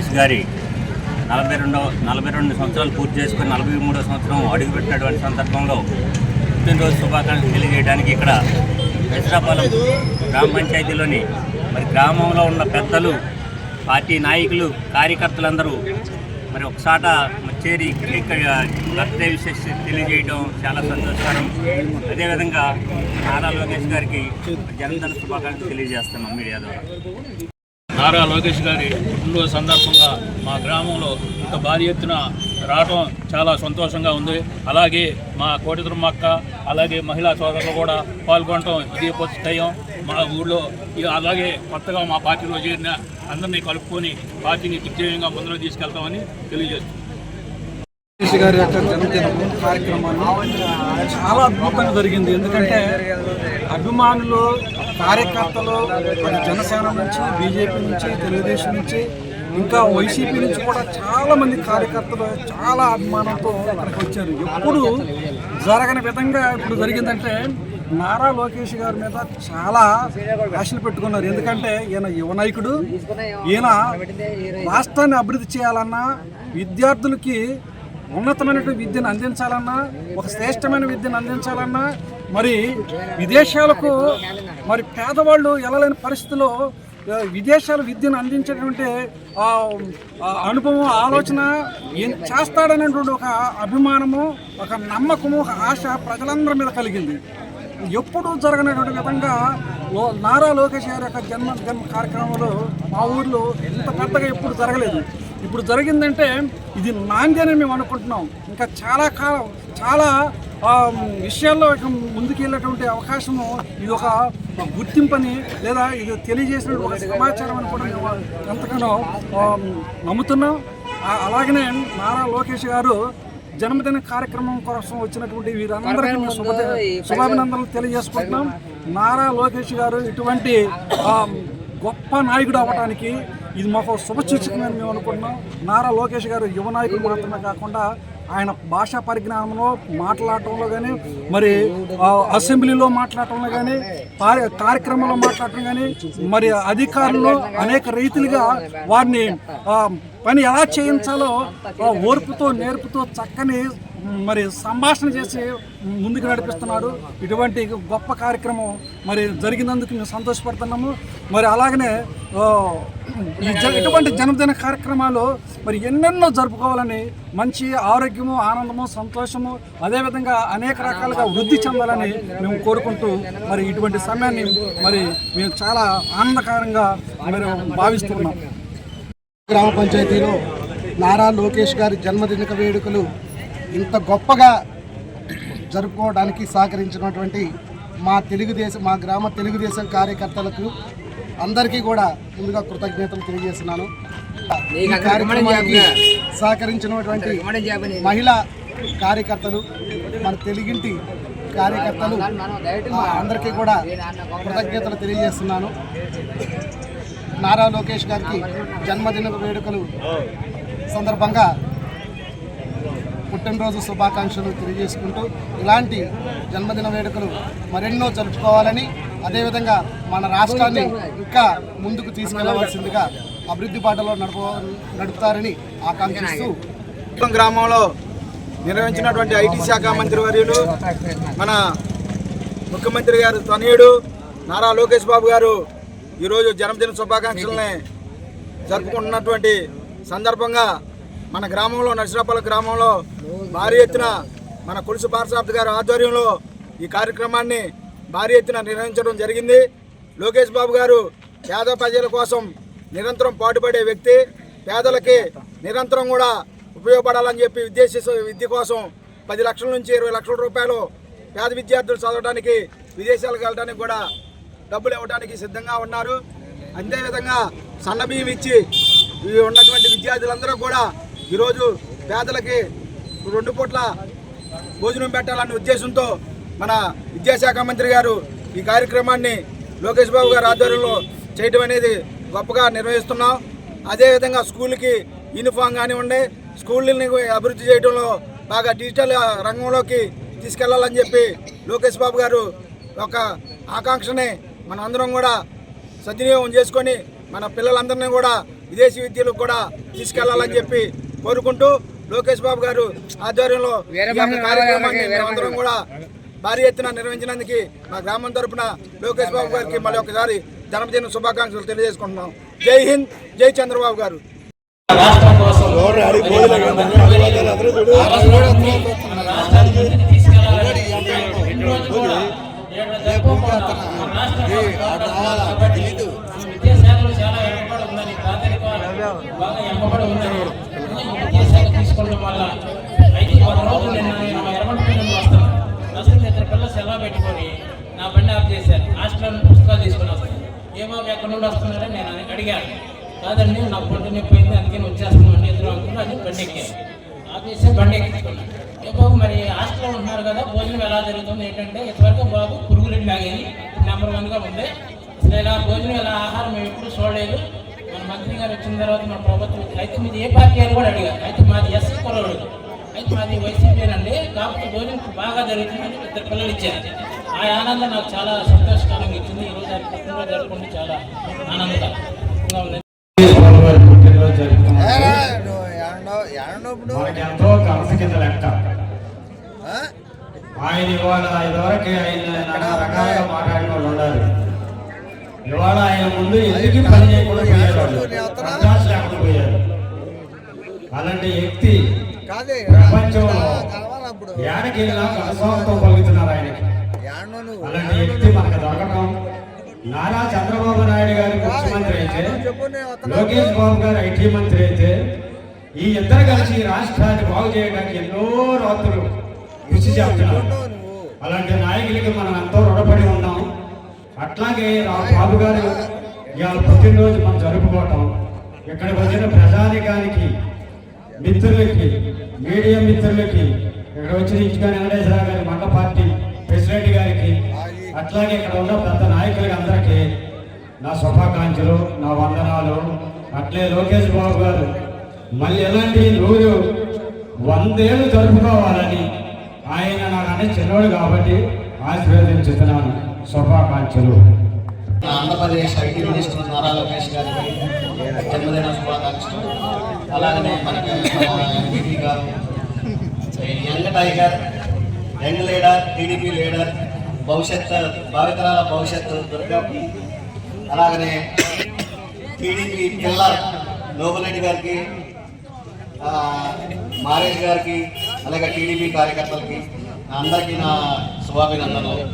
లోకేష్ గారి నలభై రెండో నలభై రెండు సంవత్సరాలు పూర్తి చేసుకుని నలభై మూడో సంవత్సరం అడుగుపెట్టినటువంటి సందర్భంలో పుట్టినరోజు శుభాకాంక్షలు తెలియజేయడానికి ఇక్కడ వెసరాపాలెం గ్రామ పంచాయతీలోని మరి గ్రామంలో ఉన్న పెద్దలు పార్టీ నాయకులు కార్యకర్తలందరూ మరి ఒకసాట చేరి ఇక్కడ బర్త్డే విశేష తెలియజేయడం చాలా సంతోషకరం. అదేవిధంగా నారా లోకేష్ గారికి జన్మదిన శుభాకాంక్షలు తెలియజేస్తున్నాం మీడియా ద్వారా. నారా లోకేష్ గారి పుట్టినరోజు సందర్భంగా మా గ్రామంలో ఇంత భారీ ఎత్తున రావడం చాలా సంతోషంగా ఉంది. అలాగే మా కోటిదుర్మక్క అలాగే మహిళా సోదరులు కూడా పాల్గొనడం ఇదే పుస్తకం మా ఊళ్ళో అలాగే కొత్తగా మా పార్టీలో చేరిన అందరినీ కలుపుకొని పార్టీని దిగ్విజయంగా ముందుకు తీసుకెళ్తామని తెలియజేస్తుంది లోకేష్ గారి యొక్క జన్మదిన కార్యక్రమాన్ని చాలా అద్భుతంగా జరిగింది. ఎందుకంటే అభిమానులు కార్యకర్తలు మరి జనసేన నుంచి బీజేపీ నుంచి తెలుగుదేశం నుంచి ఇంకా వైసీపీ నుంచి కూడా చాలా మంది కార్యకర్తలు చాలా అభిమానంతో అక్కడికి వచ్చారు. ఎప్పుడు జరగని విధంగా ఇప్పుడు జరిగిందంటే నారా లోకేష్ గారి మీద చాలా ఆశలు పెట్టుకున్నారు. ఎందుకంటే ఈయన యువ నాయకుడు. ఈయన రాష్ట్రాన్ని అభివృద్ధి చేయాలన్నా విద్యార్థులకి ఉన్నతమైనటువంటి విద్యను అందించాలన్నా ఒక శ్రేష్టమైన విద్యను అందించాలన్నా మరి విదేశాలకు మరి పేదవాళ్ళు వెళ్ళలేని పరిస్థితిలో విదేశాల విద్యను అందించేటువంటి ఆ అనుభవం ఆలోచన ఏం చేస్తాడనేటువంటి ఒక అభిమానము ఒక నమ్మకము ఒక ఆశ ప్రజలందరి మీద కలిగింది. ఎప్పుడు జరగనటువంటి విధంగా లో- నారా లోకేష్ గారి యొక్క జన్మ జన్మ కార్యక్రమంలో మా ఊర్లో ఇంత పెద్దగా ఎప్పుడు జరగలేదు. ఇప్పుడు జరిగిందంటే ఇది నాంది అని మేము అనుకుంటున్నాం. ఇంకా చాలా కాలం చాలా విషయాల్లో ఇక ముందుకు వెళ్ళేటువంటి అవకాశము ఇది ఒక గుర్తింపని లేదా ఇది తెలియజేసిన ఒక సమాచారం అని కూడా మేము ఎంతగానో నమ్ముతున్నాం. అలాగనే నారా లోకేష్ గారు జన్మదిన కార్యక్రమం కోసం వచ్చినటువంటి వీరందరికీ శుభాభినందనలు తెలియజేసుకుంటున్నాం. నారా లోకేష్ గారు ఇటువంటి గొప్ప నాయకుడు అవ్వడానికి ఇది మాకు శుభసూచకమని మేము అనుకుంటున్నాం. నారా లోకేష్ గారు యువ నాయకులు మాత్రమే కాకుండా ఆయన భాషా పరిజ్ఞానంలో మాట్లాడటంలో కానీ మరి అసెంబ్లీలో మాట్లాడటంలో కానీ కార్య- కార్యక్రమంలో మాట్లాడటం కానీ మరి అధికారులు అనేక రీతిలుగా వారిని పని ఎలా చేయించాలో ఓర్పుతో నేర్పుతో చక్కని మరి సంభాషణ చేసి ముందుకు నడిపిస్తున్నారు ఇటువంటి గొప్ప కార్యక్రమం మరి జరిగినందుకు మేము సంతోషపడుతున్నాము. మరి అలాగనే జ- ఇటువంటి జన్మదిన కార్యక్రమాలు మరి ఎన్నెన్నో జరుపుకోవాలని మంచి ఆరోగ్యము ఆనందము సంతోషము అదేవిధంగా అనేక రకాలుగా వృద్ధి చెందాలని మేము కోరుకుంటూ మరి ఇటువంటి సమయాన్ని మరి మేము చాలా ఆనందకరంగా మరి భావిస్తున్నాం. గ్రామ పంచాయతీలో నారా లోకేష్ గారి జన్మదిన వేడుకలు ఇంత గొప్పగా జరుపుకోవడానికి సహకరించినటువంటి మా తెలుగుదేశం మా గ్రామ తెలుగుదేశం కార్యకర్తలకు అందరికీ కూడా ముందుగా కృతజ్ఞతలు తెలియజేస్తున్నాను. ఈ కార్యక్రమానికి సహకరించినటువంటి మహిళా కార్యకర్తలు మన తెలుగింటి కార్యకర్తలు అందరికీ కూడా కృతజ్ఞతలు తెలియజేస్తున్నాను. నారా లోకేష్ గారికి జన్మదిన వేడుకలు సందర్భంగా పుట్టినరోజు శుభాకాంక్షలు తెలియజేసుకుంటూ ఇలాంటి జన్మదిన వేడుకలు మరెన్నో జరుపుకోవాలని అదేవిధంగా మన రాష్ట్రాన్ని ఇంకా ముందుకు తీసుకెళ్ళవలసిందిగా అభివృద్ధి బాటలో నడప నడుపుతారని ఆకాంక్షిస్తూ గ్రామంలో నిర్వహించినటువంటి ఐటీ శాఖ మంత్రి వర్యులు మన ముఖ్యమంత్రి గారు తనయుడు నారా లోకేష్ బాబు గారు ఈరోజు జన్మదిన శుభాకాంక్షలని జరుపుకుంటున్నటువంటి సందర్భంగా మన గ్రామంలో నర్సరాపల్లి గ్రామంలో భారీ ఎత్తున మన కొలుసు పార్సార్థ్ గారి ఆధ్వర్యంలో ఈ కార్యక్రమాన్ని భారీ ఎత్తున నిర్వహించడం జరిగింది. లోకేష్ బాబు గారు పేద ప్రజల కోసం నిరంతరం పాటుపడే వ్యక్తి. పేదలకి నిరంతరం కూడా ఉపయోగపడాలని చెప్పి విదేశీ విద్య కోసం పది లక్షల నుంచి ఇరవై లక్షల రూపాయలు పేద విద్యార్థులు చదవడానికి విదేశాలకు వెళ్ళడానికి కూడా డబ్బులు ఇవ్వడానికి సిద్ధంగా ఉన్నారు. అంతేవిధంగా సన్నబియ్యం ఇచ్చి ఉన్నటువంటి విద్యార్థులందరూ కూడా ఈరోజు పేదలకి రెండు పూట్ల భోజనం పెట్టాలనే ఉద్దేశంతో మన విద్యాశాఖ మంత్రి గారు ఈ కార్యక్రమాన్ని లోకేష్ బాబు గారి ఆధ్వర్యంలో చేయడం అనేది గొప్పగా నిర్వహిస్తున్నాం. అదేవిధంగా స్కూల్కి యూనిఫామ్ కానివ్వండి స్కూళ్ళని అభివృద్ధి చేయడంలో బాగా డిజిటల్ రంగంలోకి తీసుకెళ్ళాలని చెప్పి లోకేష్ బాబు గారు ఒక ఆకాంక్షని మనందరం కూడా సద్వినియోగం చేసుకొని మన పిల్లలందరినీ కూడా విదేశీ విద్యలకు కూడా తీసుకెళ్ళాలని చెప్పి కోరుకుంటూ లోకేష్ బాబు గారు ఆధ్వర్యంలో కార్యక్రమాన్ని మేమందరం కూడా భారీ ఎత్తున నిర్వహించినందుకు మా గ్రామం తరపున లోకేష్ బాబు గారికి మళ్ళీ ఒకసారి జన్మదిన శుభాకాంక్షలు తెలియజేసుకుంటున్నాం. జై హింద్ జై చంద్రబాబు గారు. బాగా తీసుకోవడం వల్ల అయితే ఒక రోజు నిన్న నేను మా ఎర్రగొండ నుండి వస్తాను వస్తే ఇద్దరు పిల్లలు సెలవు పెట్టుకొని నా బండి ఆఫ్ చేశారు. హాస్టల్ పుస్తకాలు తీసుకొని వస్తాను ఏమో ఎక్కడి నుండి వస్తున్నారని నేను అని అడిగాను. కాదండి నా పొట్టు నొప్పి అయింది అందుకే వచ్చేస్తున్నాను ఇద్దరు అనుకున్నా అది బండి ఎక్కాను ఆఫీసే బండి ఎక్కించుకున్నాను ఏ బాబు మరి హాస్టల్లో ఉంటున్నారు కదా భోజనం ఎలా జరుగుతుంది? ఏంటంటే ఇంతవరకు బాబు పురుగులు లాగేది నెంబర్ వన్గా ఉంది. అసలు ఇలా భోజనం ఇలా ఆహారం ఎప్పుడు చూడలేదు. మన మంత్రి గారు వచ్చిన తర్వాత మన ప్రభుత్వం అయితే మీది ఏ పార్టీ అని కూడా అడిగారు. అయితే మాది ఎస్సీ కులవాడు అయితే మాది వైసీపీనండి కాకపోతే భోజనం బాగా జరుగుతుందని ఇద్దరు పిల్లలు ఇచ్చారు. ఆ ఆనందం నాకు చాలా సంతోషకరంగా ఇచ్చింది. ఈరోజు అది పుట్టినరోజు జరుపుకుంటే చాలా ఆనందంగా ఉంది. ఎంతో కలస కింద లెక్క ఆయన ఇవాళ ఇదివరకు ఆయన నానా రకాలుగా మాట్లాడిన వాళ్ళు ఉన్నారు ఇవాళ ఆయన ముందు ఎందుకు పని చేయకుండా లేకుండా పోయారు అలాంటి వ్యక్తి ప్రపంచంలో వెళ్ళినా పలుకుతున్నారు ఆయనకి. అలాంటి వ్యక్తి మనకు దొరకడం నారా చంద్రబాబు నాయుడు గారు ముఖ్యమంత్రి అయితే లోకేష్ బాబు గారు ఐటీ మంత్రి అయితే ఈ ఇద్దరు కలిసి రాష్ట్రాన్ని బాగు చేయడానికి ఎన్నో రాత్రులు కృషి చేస్తున్నారు. అలాంటి నాయకులకి మనం ఎంతో రుణపడి ఉన్నాం. అట్లాగే బాబు గారు ఇవాళ పుట్టినరోజు మనం జరుపుకోవటం ఇక్కడ వచ్చిన ప్రజానికానికి మిత్రులకి మీడియా మిత్రులకి ఇక్కడ వచ్చిన ఇంచుగా వెంకటేశ్వరరావు గారి మండల పార్టీ ప్రెసిడెంట్ గారికి అట్లాగే ఇక్కడ ఉన్న పెద్ద నాయకులకి అందరికీ నా శుభాకాంక్షలు నా వందనాలు. అట్లే లోకేష్ బాబు గారు మళ్ళీ ఎలాంటి రోజు వందేళ్ళు జరుపుకోవాలని ఆయన నాకు అనే చిన్నవాడు కాబట్టి ఆశీర్వదించుతున్నాను. శుభాకాంక్షలు. ఆంధ్రప్రదేశ్ ఐటీ మినిస్టర్ నారా లోకేష్ గారికి జన్మదిన శుభాకాంక్షలు. అలాగనే మనకి ఎంపీ గారు young tiger young leader TDP leader భవిష్యత్ భావితరాల భవిష్యత్తు దుర్గా. అలాగనే టీడీపీ పిల్లర్ లోబులెడ్డి గారికి మారేష్ గారికి అలాగే టీడీపీ కార్యకర్తలకి అందరికీ నా శుభాభినందనలు.